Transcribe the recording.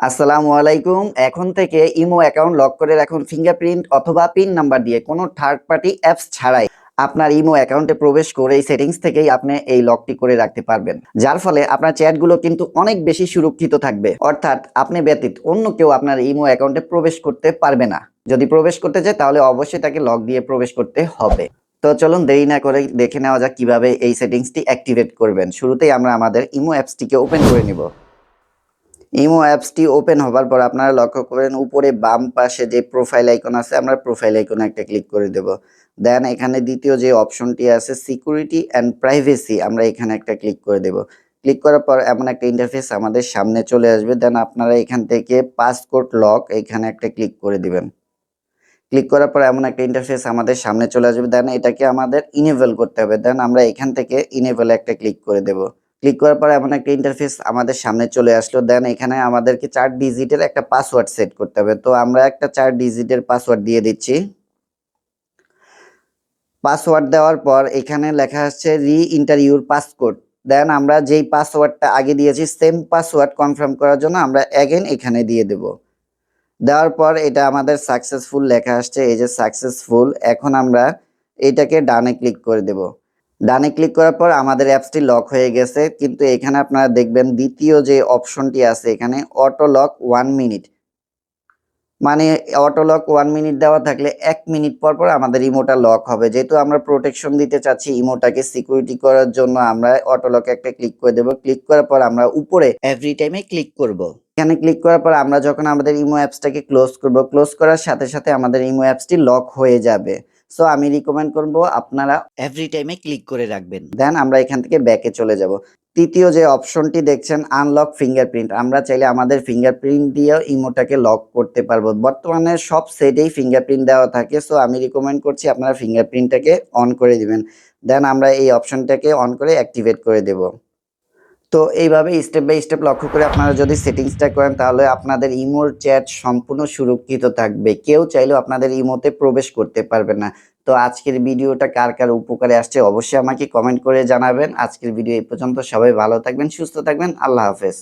আসসালামু আলাইকুম। এখন থেকে ইমো অ্যাকাউন্ট লক করে রাখুন ফিঙ্গারপ্রিন্ট অথবা পিন নাম্বার দিয়ে। কোনো থার্ড পার্টি অ্যাপস ছাড়াই আপনার ইমো অ্যাকাউন্টে প্রবেশ করে এই সেটিংস থেকেই আপনি এই লকটি করে রাখতে পারবেন। যার ফলে আপনার চ্যাটগুলো কিন্তু অনেক বেশি সুরক্ষিত থাকবে। অর্থাৎ আপনি ব্যতীত অন্য কেউ আপনার ইমো অ্যাকাউন্টে প্রবেশ করতে পারবে না। যদি প্রবেশ করতে চায় তাহলে অবশ্যই তাকে লক দিয়ে প্রবেশ করতে হবে। তো চলুন দেরি না করে দেখে নেওয়া যাক কীভাবে এই সেটিংসটি অ্যাক্টিভেট করবেন। শুরুতেই আমরা আমাদের ইমো অ্যাপসটিকে ওপেন করে নিব। ইমো অ্যাপসটি ওপেন হবার পর আপনারা লক্ষ্য করেন উপরে বাম পাশে যে প্রোফাইল আইকন আছে, আমরা প্রোফাইল আইকনে একটা ক্লিক করে দেব। দেন এখানে দ্বিতীয় যে অপশনটি আছে সিকিউরিটি অ্যান্ড প্রাইভেসি আমরা এখানে একটা ক্লিক করে দেব। ক্লিক করার পর এমন একটা ইন্টারফেস আমাদের সামনে চলে আসবে। দেন আপনারা এখান থেকে পাসপোর্ট লক এখানে একটা ক্লিক করে দিবেন। ক্লিক করার পর এমন একটা ইন্টারফেস আমাদের সামনে চলে আসবে। দেন এটাকে আমাদের ইনেবল করতে হবে। দেন আমরা এখান থেকে ইনেবল একটা ক্লিক করে দেব। ক্লিক করার পর এমন একটা ইন্টারফেস আমাদের সামনে চলে আসলো। দেন এখানে আমাদেরকে চার ডিজিটের একটা পাসওয়ার্ড সেট করতে হবে। তো আমরা একটা চার ডিজিটের পাসওয়ার্ড দিয়ে দিচ্ছি। পাসওয়ার্ড দেওয়ার পর এখানে লেখা আসছে রি ইন্টার ইউর পাসকোড দেন আমরা যেই পাসওয়ার্ডটা আগে দিয়েছি সেম পাসওয়ার্ড কনফার্ম করার জন্য আমরা অ্যাগেন এখানে দিয়ে দেব। দেওয়ার পর এটা আমাদের সাকসেসফুল লেখা আসছে, এই যে সাকসেসফুল এখন আমরা এটাকে ডানে ক্লিক করে দেব। ডানে ক্লিক করার পর আমাদের অ্যাপসটি লক হয়ে গেছে, কিন্তু এখানে আপনারা দেখবেন দ্বিতীয় যে অপশনটি আছে এখানে অটো লক ওয়ান মিনিট। মানে অটো লক ওয়ান মিনিট দেওয়া থাকলে এক মিনিট পর পর আমাদের ইমোটা লক হবে। যেহেতু আমরা প্রোটেকশন দিতে চাচ্ছি ইমোটাকে সিকিউরিটি করার জন্য, আমরা অটো লক একটা ক্লিক করে দেবো। ক্লিক করার পর আমরা উপরে এভরি টাইমে ক্লিক করব। এখানে ক্লিক করার পর আমরা যখন আমাদের ইমো অ্যাপসটাকে ক্লোজ করব, ক্লোজ করার সাথে সাথে আমাদের ইমো অ্যাপসটি লক হয়ে যাবে। সো আমি রিকমেন্ড করব আপনারা এভরি টাইমে ক্লিক করে রাখবেন। দেন আমরা এখান থেকে ব্যাকে চলে যাব। তৃতীয় যে অপশনটি দেখছেন আনলক ফিঙ্গারপ্রিন্ট আমরা চাইলে আমাদের ফিঙ্গারপ্রিন্ট দিয়েও ইমোটাকে লক করতে পারব। বর্তমানে সব সেটেই ফিঙ্গারপ্রিন্ট দেওয়া থাকে। সো আমি রিকমেন্ড করছি আপনারা ফিঙ্গারপ্রিন্টটাকে অন করে দিবেন। দেন আমরা এই অপশনটাকে অন করে অ্যাক্টিভেট করে দেব। তো এইভাবে স্টেপ বাই স্টেপ লক্ষ্য করে আপনারা যদি সেটিংসটা করেন, তাহলে আপনাদের ইমোর চ্যাট সম্পূর্ণ সুরক্ষিত থাকবে। কেউ চাইলেও আপনাদের ইমোতে প্রবেশ করতে পারবে না। তো আজকের ভিডিওটা কার কার উপকারে আসছে অবশ্যই আমাকে কমেন্ট করে জানাবেন। আজকের ভিডিও এই পর্যন্ত। সবাই ভালো থাকবেন, সুস্থ থাকবেন। আল্লাহ হাফেজ।